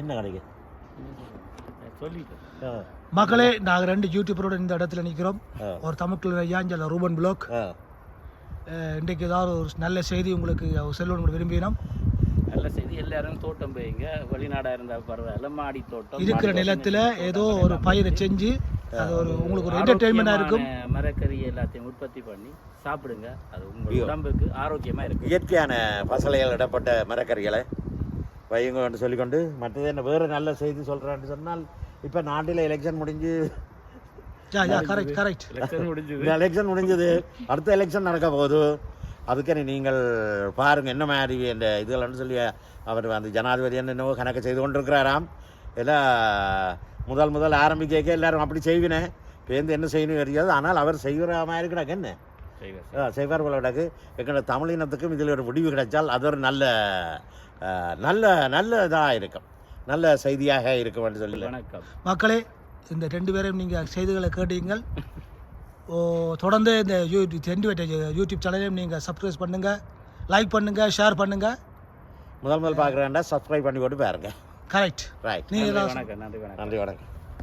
என்ன கிடைக்கு? மக்களே நாங்கள் ரெண்டு யூடியூபரோட இந்த இடத்துல நிற்கிறோம். ஒரு தமிழ் ஐயாஞ்சல ரூபன் பிளாக் இன்றைக்கு ஏதாவது ஒரு நல்ல செய்தி உங்களுக்கு செல்வன் விரும்பினோம் நல்ல செய்தி எல்லாரும் தோட்டம் போயிங்க. வெளிநாடா இருந்தா பரவாயில்ல மாடி தோட்டம் இருக்கிற நிலத்துல ஏதோ ஒரு பயிரை செஞ்சு அது ஒரு உங்களுக்கு ஒரு என்டர்டெயின்மெண்ட்டாக இருக்கும். மரக்கறி எல்லாத்தையும் உற்பத்தி பண்ணி சாப்பிடுங்க. அது உங்க உடம்புக்கு ஆரோக்கியமா இருக்கும். இயற்கையான பசலைகள் இடப்பட்ட மரக்கறிகளை வையுங்க என்று சொல்லிக்கொண்டு மற்றது என்ன வேறு நல்ல செய்தி சொல்கிறேன்னு சொன்னால் இப்போ நாட்டில் எலெக்ஷன் முடிஞ்சு எலெக்ஷன் முடிஞ்சது. அடுத்த எலெக்ஷன் நடக்க போகுது. அதுக்கு நீங்கள் பாருங்க என்ன மாதிரி இந்த இதுகள்னு சொல்லி அவர் அந்த ஜனாதிபதி என்னவோ கணக்கு செய்து கொண்டிருக்கிறாராம். எல்லாம் முதல் முதல் ஆரம்பிக்க எல்லாரும் அப்படி செய்வினேன் பேருந்து என்ன செய்யணும் தெரியாது. ஆனால் அவர் செய்கிற மாதிரி கிடக்கு என்ன? செய்வார் போல கிடக்கு. எங்களோட தமிழினத்துக்கும் இதில் ஒரு முடிவு கிடைச்சால் அது ஒரு நல்ல நல்ல நல்ல இதாக இருக்கும். நல்ல செய்தியாக இருக்கும் என்று சொல்லி. வணக்கம். மக்களே இந்த ரெண்டு பேரும் நீங்கள் செய்திகளை கேட்டீங்கள். ஓ தொடர்ந்து இந்த யூ ரெண்டு யூடியூப் சேனலையும் நீங்கள் சப்ஸ்கிரைப் பண்ணுங்கள் லைக் பண்ணுங்கள் ஷேர் பண்ணுங்கள் முதல் முதல் பார்க்குறேன்டா சப்ஸ்கிரைப் பண்ணி போட்டு பாருங்க கரெக்ட் ரைட் நீங்கள் நன்றி வணக்கம். நன்றி வணக்கம்.